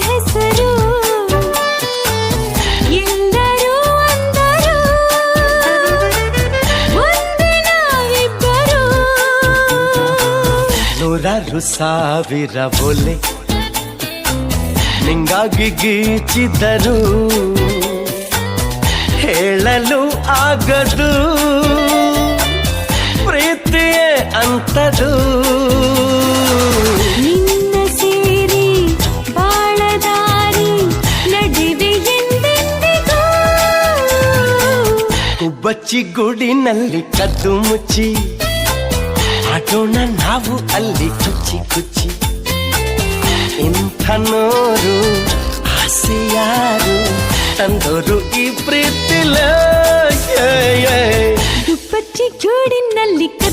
ಹೆಸರು. ಸಾವಿರ ಬೊಲೆ ನಿಂಗಾಗಿ ಗೀಚಿದರು. ಹೇಳಲು ಆಗದು. ಅಂತದು ನಿನ್ನ ಸೇರಿ ಬಾಳದಾರಿ ನಡುವೆ ಎಂದೆಂದಿಗೂ. ಕುಬ್ಬಚ್ಚಿ ಗೂಡಿನಲ್ಲಿ ಕದ್ದು ಮುಚ್ಚಿ ಆಟೋಣ ನಾವು ಅಲ್ಲಿ ಕುಚ್ಚಿ ಕುಚ್ಚಿ. ಇಂಥ ನೋರು ಆಸೆಯಾರು ತಂದೋರು ಈ ಪ್ರೀತಿಲ ದುಪ್ಪಚ್ಚಿ ಜೋಡಿನಲ್ಲಿ ಮುಚ್ಚಿ